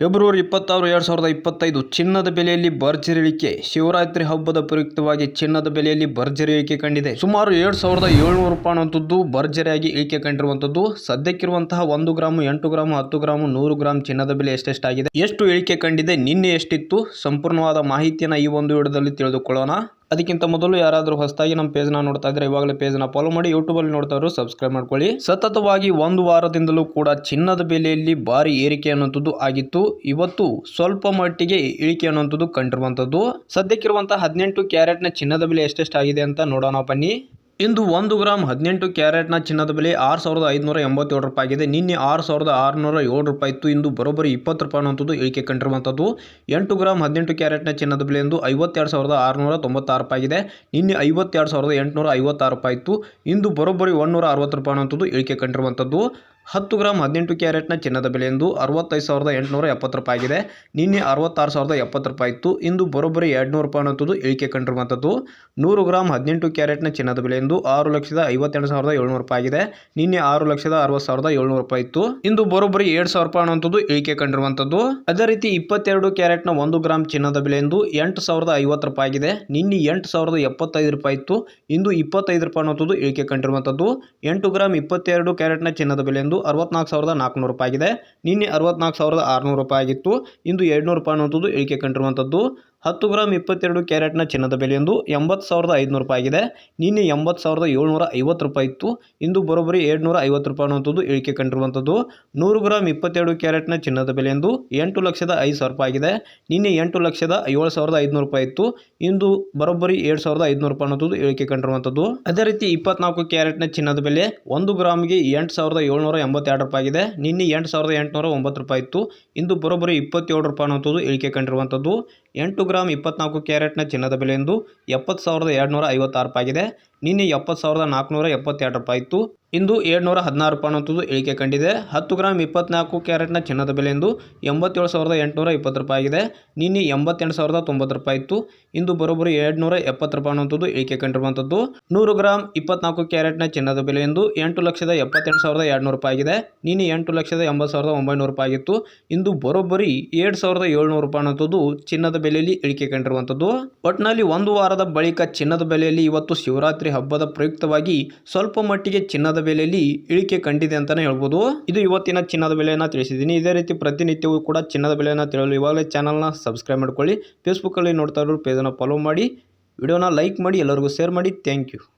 February ಇಪ್ಪತ್ತಾರು, ಎರಡು ಸಾವಿರದ ಇಪ್ಪತ್ತೈದು ಚಿನ್ನದ ಬೆಲೆಯಲ್ಲಿ ಭರ್ಜರಿ ಇಳಿಕೆ ಶಿವರಾತ್ರಿ ಹಬ್ಬದ ಪ್ರಯುಕ್ತವಾಗಿ ಚಿನ್ನದ ಬೆಲೆಯಲ್ಲಿ ಭರ್ಜರಿ ಇಳಿಕೆ ಕಂಡಿದೆ. ಸುಮಾರು ಏಳು ಸಾವಿರದ ಏಳ್ನೂರು ರೂಪಾಯಿ ಅಂತದ್ದು ಭರ್ಜರಿಯಾಗಿ ಇಳಿಕೆ ಕಂಡಿರುವಂಥದ್ದು ಸದ್ಯಕ್ಕಿರುವಂತಹ ಒಂದು ಗ್ರಾಮು, ಎಂಟು ಗ್ರಾಮು, ಹತ್ತು ಗ್ರಾಮು, ನೂರು ಗ್ರಾಮ್ ಚಿನ್ನದ ಬೆಲೆ ಎಷ್ಟೆಷ್ಟಾಗಿದೆ? ಎಷ್ಟು ಇಳಿಕೆ ಕಂಡಿದೆ? ನಿನ್ನೆ ಎಷ್ಟಿತ್ತು? ಸಂಪೂರ್ಣವಾದ ಮಾಹಿತಿಯನ್ನು ಈ ಒಂದು ವಿಡಿಯೋದಲ್ಲಿ ತಿಳಿದುಕೊಳ್ಳೋಣ. ಅದಕ್ಕಿಂತ ಮೊದಲು ಯಾರಾದರೂ ಹೊಸದಾಗಿ ನಮ್ಮ ಪೇಜ್ನ ನೋಡ್ತಾ ಇದ್ರೆ ಇವಾಗಲೇ ಪೇಜ್ನ ಫಾಲೋ ಮಾಡಿ ಯೂಟ್ಯೂಬಲ್ಲಿ ನೋಡ್ತಾ ಇದ್ರು ಸಬ್ಸ್ಕ್ರೈಬ್ ಮಾಡ್ಕೊಳ್ಳಿ. ಸತತವಾಗಿ ಒಂದು ವಾರದಿಂದಲೂ ಕೂಡ ಚಿನ್ನದ ಬೆಲೆಯಲ್ಲಿ ಭಾರಿ ಏರಿಕೆ ಅನ್ನುವಂಥದ್ದು ಆಗಿತ್ತು. ಇವತ್ತು ಸ್ವಲ್ಪ ಮಟ್ಟಿಗೆ ಇಳಿಕೆ ಅನ್ನುವಂಥದ್ದು ಕಂಡಿರುವಂಥದ್ದು. ಸದ್ಯಕ್ಕಿರುವಂತಹ ಹದಿನೆಂಟು ಕ್ಯಾರೆಟ್ನ ಚಿನ್ನದ ಬೆಲೆ ಎಷ್ಟೆಷ್ಟಾಗಿದೆ ಅಂತ ನೋಡೋಣ ಬನ್ನಿ. ಇಂದು ಒಂದು ಗ್ರಾಮ್ ಹದಿನೆಂಟು ಕ್ಯಾರೆಟ್ನ ಚಿನ್ನದ ಬೆಲೆ ಆರು ಸಾವಿರದ ಐದುನೂರ ಎಂಬತ್ತೇಳು ರೂಪಾಯಿ ಆಗಿದೆ ನಿನ್ನೆ ಆರು ಸಾವಿರದ ಆರುನೂರ ಏಳು ರೂಪಾಯಿ ಇತ್ತು. ಇಂದು ಬರೋಬ್ಬರಿ ಇಪ್ಪತ್ತು ರೂಪಾಯಿ ಅನ್ನುವಂಥದ್ದು ಇಳಿಕೆ ಕಂಡಿರುವಂಥದ್ದು. ಎಂಟು ಗ್ರಾಮ್ ಹದಿನೆಂಟು ಕ್ಯಾರೆಟ್ನ ಚಿನ್ನದ ಬೆಲೆ ಎಂದು ಐವತ್ತೆರಡು ಸಾವಿರದ ಆರುನೂರ ತೊಂಬತ್ತಾರು ರೂಪಾಯಿ ಆಗಿದೆ ನಿನ್ನೆ ಐವತ್ತೆರಡು ಸಾವಿರದ ಎಂಟುನೂರ ಐವತ್ತಾರು ರೂಪಾಯಿ ಇತ್ತು. ಇಂದು ಬರೋಬ್ಬರಿ ಒಂದುನೂರ ಅರವತ್ತು ರೂಪಾಯಿ ಅನ್ನುವಂಥದ್ದು ಇಳಿಕೆ ಕಂಡಿರುವಂಥದ್ದು. ಹತ್ತು ಗ್ರಾಮ್ ಹದಿನೆಂಟು ಕ್ಯಾರೆಟ್ನ ಚಿನ್ನದ ಬೆಲೆ ಎಂದು ಅರವತ್ತೈದು ಸಾವಿರದ ಎಂಟುನೂರ ಎಪ್ಪತ್ತು ರೂಪಾಯಿ ಆಗಿದೆ ನಿನ್ನೆ ಅರವತ್ತಾರು ಸಾವಿರದ ಎಪ್ಪತ್ತು ರೂಪಾಯಿ ಇತ್ತು. ಇಂದು ಬರೋಬ್ಬರಿ ಎರಡುನೂರು ರೂಪಾಯಿ ಅನ್ನೋದು ಇಳಿಕೆ ಕಂಡಿರುವಂಥದ್ದು. ನೂರು ಗ್ರಾಮ್ ಹದಿನೆಂಟು ಕ್ಯಾರೆಟ್ನ ಚಿನ್ನದ ಬೆಲೆ ಎಂದು ಆರು ಲಕ್ಷದ ಐವತ್ತೆರಡು ಸಾವಿರದ ಏಳ್ನೂರು ರೂಪಾಯಿ ಆಗಿದೆ. ನಿನ್ನೆ ಆರು ಲಕ್ಷದ ಅರವತ್ತು ಸಾವಿರದ ಏಳ್ನೂರು ರೂಪಾಯಿ ಇತ್ತು. ಇಂದು ಬರೋಬ್ಬರಿ ಏಳು ಸಾವಿರ ರೂಪಾಯಿ ಅನ್ನುವಂಥದ್ದು ಇಳಿಕೆ ಕಂಡಿರುವಂಥದ್ದು. ಅದೇ ರೀತಿ ಇಪ್ಪತ್ತೆರಡು ಕ್ಯಾರೆಟ್ನ ಒಂದು ಗ್ರಾಮ್ ಚಿನ್ನದ ಬೆಲೆ ಎಂದು ಎಂಟು ಸಾವಿರದ ಐವತ್ತು ರೂಪಾಯಿ ಆಗಿದೆ. ನಿನ್ನೆ ಎಂಟು ಸಾವಿರದ ಎಪ್ಪತ್ತೈದು ರೂಪಾಯಿ ಇತ್ತು. ಇಂದು ಇಪ್ಪತ್ತೈದು ರೂಪಾಯಿ ಅನ್ನೋದು ಇಳಿಕೆ ಕಂಡಿರುವಂಥದ್ದು. ಎಂಟು ಗ್ರಾಮ್ ಇಪ್ಪತ್ತೆರಡು ಕ್ಯಾರೆಟ್ನ ಚಿನ್ನದ ಬೆಲೆ ಎಂದು ಅರವತ್ನಾಲ್ಕು ಸಾವಿರದ ನಾಲ್ಕುನೂರು ರೂಪಾಯಿ ಆಗಿದೆ. ನಿನ್ನೆ ಅರವತ್ನಾಲ್ಕು ಸಾವಿರದ ಆರುನೂರು ರೂಪಾಯಿ ಆಗಿತ್ತು. ಇಂದು ಎರಡುನೂರು ರೂಪಾಯಿ ಅನ್ನುವಂಥದ್ದು ಇಳಿಕೆ ಕಂಡಿರುವಂಥದ್ದು. ಹತ್ತು ಗ್ರಾಮ್ ಇಪ್ಪತ್ತೆರಡು ಕ್ಯಾರೆಟ್ನ ಚಿನ್ನದ ಬೆಲೆಯೊಂದು ಎಂಬತ್ತು ಸಾವಿರದ ಐದುನೂರು ರೂಪಾಯಿ ಆಗಿದೆ. ನಿನ್ನೆ ಎಂಬತ್ತು ಸಾವಿರದ ಏಳ್ನೂರ ಐವತ್ತು ರೂಪಾಯಿ ಇತ್ತು. ಇಂದು ಬರೋಬ್ಬರಿ ಏಳ್ನೂರ ಐವತ್ತು ರೂಪಾಯಿ ಅನ್ನುವಂಥದ್ದು ಇಳಿಕೆ ಕಂಡಿರುವಂಥದ್ದು. ನೂರು ಗ್ರಾಮ್ ಇಪ್ಪತ್ತೆರಡು ಕ್ಯಾರೆಟ್ನ ಚಿನ್ನದ ಬೆಲೆಯೊಂದು ಎಂಟು ಲಕ್ಷದ ಐದು ಸಾವಿರ ರೂಪಾಯಿ ಆಗಿದೆ. ನಿನ್ನೆ ಎಂಟು ಲಕ್ಷದ ಏಳು ಸಾವಿರದ ಐದುನೂರು ರೂಪಾಯಿ ಇತ್ತು. ಇಂದು ಬರೋಬ್ಬರಿ ಏಳು ಸಾವಿರದ ಐದುನೂರು ರೂಪಾಯಿ ಅನ್ನೋದು ಇಳಿಕೆ ಕಂಡಿರುವಂಥದ್ದು. ಅದೇ ರೀತಿ ಇಪ್ಪತ್ನಾಲ್ಕು ಕ್ಯಾರೆಟ್ನ ಚಿನ್ನದ ಬೆಲೆ ಒಂದು ಗ್ರಾಮ್ಗೆ ಎಂಟು ಸಾವಿರದ ಏಳ್ನೂರ ಎಂಬತ್ತೆರಡು ರೂಪಾಯಿ ಆಗಿದೆ. ನಿನ್ನೆ ಎಂಟು ಸಾವಿರದ ಎಂಟುನೂರ ಒಂಬತ್ತು ರೂಪಾಯಿ ಇತ್ತು. ಇಂದು ಬರೋಬ್ಬರಿ ಇಪ್ಪತ್ತೇಳು ರೂಪಾಯಿ ಅನ್ನೋದು ಇಳಿಕೆ ಕಂಡಿರುವಂಥದ್ದು. ಎಂಟು ಗ್ರಾಮ್ ಇಪ್ಪತ್ನಾಲ್ಕು ಕ್ಯಾರೆಟ್ನ ಚಿನ್ನದ ಬೆಲೆ ಇಂದು ಎಪ್ಪತ್ತು ಸಾವಿರದ ಎರಡುನೂರ ಐವತ್ತಾರು ರೂಪಾಯಿ ಆಗಿದೆ ನಿನ್ನೆ ಎಪ್ಪತ್ತು ಸಾವಿರದ ನಾಲ್ಕುನೂರ ಎಪ್ಪತ್ತೆರಡು ರೂಪಾಯಿ ಇತ್ತು. ಇಂದು ಏಳ್ನೂರ ಹದಿನಾರು ರೂಪಾಯಿ ಅನ್ನೋದು ಇಳಿಕೆ ಕಂಡಿದೆ. ಹತ್ತು ಗ್ರಾಮ್ ಇಪ್ಪತ್ನಾಲ್ಕು ಕ್ಯಾರೆಟ್ನ ಚಿನ್ನದ ಬೆಲೆ ಎಂದು ಎಂಬತ್ತೇಳು ಸಾವಿರದ ಎಂಟುನೂರ ಇಪ್ಪತ್ತು ರೂಪಾಯಿ ಆಗಿದೆ. ನಿನ್ನೆ ಎಂಬತ್ತೆಂಟು ಸಾವಿರದ ತೊಂಬತ್ತು ರೂಪಾಯಿ ಇತ್ತು. ಇಂದು ಬರೋಬ್ಬರಿ ಏಳ್ನೂರ ಎಪ್ಪತ್ತು ರೂಪಾಯಿ ಅನ್ನೋದು ಇಳಿಕೆ ಕಂಡಿರುವಂಥದ್ದು. ನೂರು ಗ್ರಾಮ್ ಇಪ್ಪತ್ನಾಲ್ಕು ಕ್ಯಾರೆಟ್ನ ಚಿನ್ನದ ಬೆಲೆ ಎಂದು ಎಂಟು ಲಕ್ಷದ ಎಪ್ಪತ್ತೆಂಟು ಸಾವಿರದ ಎರಡುನೂರು ರೂಪಾಯಿ ಆಗಿದೆ. ನಿನ್ನೆ ಎಂಟು ಲಕ್ಷದ ಎಂಬತ್ತು ಸಾವಿರದ ಒಂಬೈನೂರು ರೂಪಾಯಿ ಆಗಿತ್ತು. ಇಂದು ಬರೋಬ್ಬರಿ ಏಳು ಸಾವಿರದ ಏಳ್ನೂರು ರೂಪಾಯಿ ಅನ್ನೋಂಥದ್ದು ಚಿನ್ನದ ಬೆಲೆಯಲ್ಲಿ ಇಳಿಕೆ ಕಂಡಿರುವಂಥದ್ದು. ಒಟ್ಟಿನಲ್ಲಿ ಒಂದು ವಾರದ ಬಳಿಕ ಚಿನ್ನದ ಬೆಲೆಯಲ್ಲಿ ಇವತ್ತು ಶಿವರಾತ್ರಿ ಹಬ್ಬದ ಪ್ರಯುಕ್ತವಾಗಿ ಸ್ವಲ್ಪ ಮಟ್ಟಿಗೆ ಚಿನ್ನದ ಬೆಲೆಯಲ್ಲಿ ಇಳಿಕೆ ಕಂಡಿದೆ ಅಂತಲೇ ಹೇಳ್ಬೋದು. ಇದು ಇವತ್ತಿನ ಚಿನ್ನದ ಬೆಲೆಯನ್ನು ತಿಳಿಸಿದ್ದೀನಿ. ಇದೇ ರೀತಿ ಪ್ರತಿನಿತ್ಯವೂ ಕೂಡ ಚಿನ್ನದ ಬೆಲೆಯನ್ನು ತಿಳಿಯಲು ಇವಾಗಲೇ ಚಾನಲ್ನ ಸಬ್ಸ್ಕ್ರೈಬ್ ಮಾಡ್ಕೊಳ್ಳಿ. ಫೇಸ್ಬುಕ್ಕಲ್ಲಿ ನೋಡ್ತಾ ಇರೋರು ಪೇಜನ್ನು ಫಾಲೋ ಮಾಡಿ. ವಿಡಿಯೋನ ಲೈಕ್ ಮಾಡಿ, ಎಲ್ಲರಿಗೂ ಶೇರ್ ಮಾಡಿ. Thank you